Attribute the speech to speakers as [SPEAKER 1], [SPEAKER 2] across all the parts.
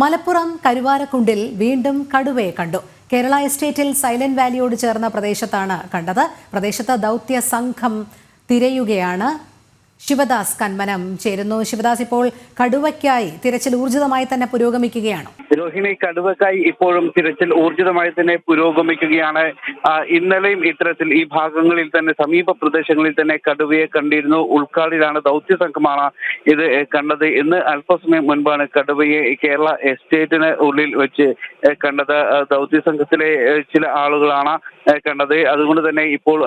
[SPEAKER 1] മലപ്പുറം കരുവാരക്കുണ്ടിൽ വീണ്ടും കടുവയെ കണ്ടു. കേരള എസ്റ്റേറ്റിൽ സൈലന്റ് വാലിയോട് ചേർന്ന പ്രദേശത്താണ് കണ്ടത്. പ്രദേശത്ത് ദൗത്യ സംഘം തിരയുകയാണ്. ശിവദാസ് കന്മനം ചേരുന്നു. ശിവദാസ് ഇപ്പോൾ കടുവയ്ക്കായി തിരച്ചിൽ ഊർജിതമായി തന്നെ പുരോഗമിക്കുകയാണ്.
[SPEAKER 2] രോഹിണി കടുവക്കായി ഇപ്പോഴും തിരച്ചിൽ ഊർജിതമായി തന്നെ പുരോഗമിക്കുകയാണ്. ഇന്നലെയും ഇത്തരത്തിൽ ഈ ഭാഗങ്ങളിൽ തന്നെ സമീപ പ്രദേശങ്ങളിൽ തന്നെ കടുവയെ കണ്ടിരുന്നു. ഉൾക്കാടിലാണ് ദൗത്യ സംഘമാണ് ഇത് കണ്ടത്. ഇന്ന് അല്പസമയം മുൻപാണ് കടുവയെ കേരള എസ്റ്റേറ്റിന് ഉള്ളിൽ വെച്ച് കണ്ടത്. ദൗത്യ സംഘത്തിലെ ചില ആളുകളാണ് കണ്ടത്. അതുകൊണ്ട് തന്നെ ഇപ്പോൾ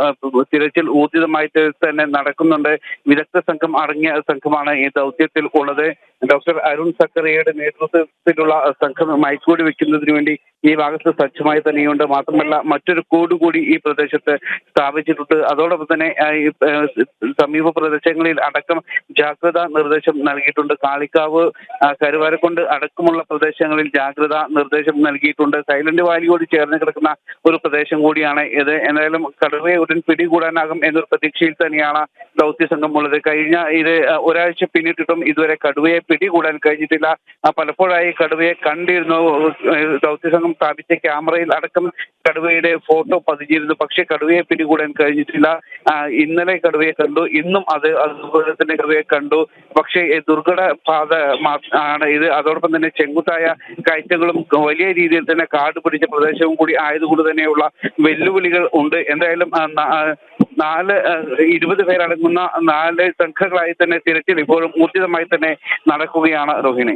[SPEAKER 2] തിരച്ചിൽ ഊർജിതമായിട്ട് തന്നെ നടക്കുന്നുണ്ട്. വിദഗ്ധ സംഘം അടങ്ങിയ സംഘമാണ് ഈ ദൗത്യത്തിൽ ഉള്ളത്. ഡോക്ടർ അരുൺ സക്കറിയയുടെ നേതൃത്വത്തിലുള്ള സംഘം മയക്കൂടി വെക്കുന്നതിന് വേണ്ടി ഈ ഭാഗത്ത് സജ്ജമായി തന്നെയുണ്ട്. മാത്രമല്ല മറ്റൊരു കൂട് കൂടി ഈ പ്രദേശത്ത് സ്ഥാപിച്ചിട്ടുണ്ട്. അതോടൊപ്പം തന്നെ സമീപ പ്രദേശങ്ങളിൽ അടക്കം ജാഗ്രതാ നിർദ്ദേശം നൽകിയിട്ടുണ്ട്. കാളിക്കാവ് കരുവാരക്കൊണ്ട് അടക്കമുള്ള പ്രദേശങ്ങളിൽ ജാഗ്രതാ നിർദ്ദേശം നൽകിയിട്ടുണ്ട്. സൈലന്റ് വാലിയോട് ചേർന്ന് കിടക്കുന്ന ഒരു പ്രദേശം കൂടിയാണ് ഇത്. എന്തായാലും കടുവയെ ഉടൻ പിടികൂടാനാകും എന്നൊരു പ്രതീക്ഷയിൽ തന്നെയാണ് ദൗത്യ സംഘം ഉള്ളത് കഴിഞ്ഞ ഇത് ഒരാഴ്ച പിന്നിട്ടിട്ടും ഇതുവരെ കടുവയെ പിടികൂടാൻ കഴിഞ്ഞിട്ടില്ല. പലപ്പോഴായി കടുവയെ കണ്ടിരുന്നു. ഏഹ്, ദൗത്യ സംഘം സ്ഥാപിച്ച ക്യാമറയിൽ അടക്കം കടുവയുടെ ഫോട്ടോ പതിഞ്ഞിരുന്നു. പക്ഷേ കടുവയെ പിടികൂടാൻ കഴിഞ്ഞിട്ടില്ല. ഇന്നലെ കടുവയെ കണ്ടു. ഇന്നും അത് അതുപോലെ തന്നെ കടുവയെ കണ്ടു. പക്ഷേ ദുർഘട പാത ആണ് ഇത്. അതോടൊപ്പം തന്നെ ചെങ്കുത്തായ കയറ്റങ്ങളും വലിയ രീതിയിൽ തന്നെ കാട് പിടിച്ച പ്രദേശവും കൂടി ആയതുകൊണ്ട് തന്നെയുള്ള വെല്ലുവിളികൾ ഉണ്ട്. എന്തായാലും നാല് ഇരുപത് പേരടങ്ങുന്ന നാല് സംഘങ്ങളായി തന്നെ തിരച്ചിൽ ഇപ്പോഴും ഊർജിതമായി തന്നെ നടക്കുകയാണ് രോഹിണി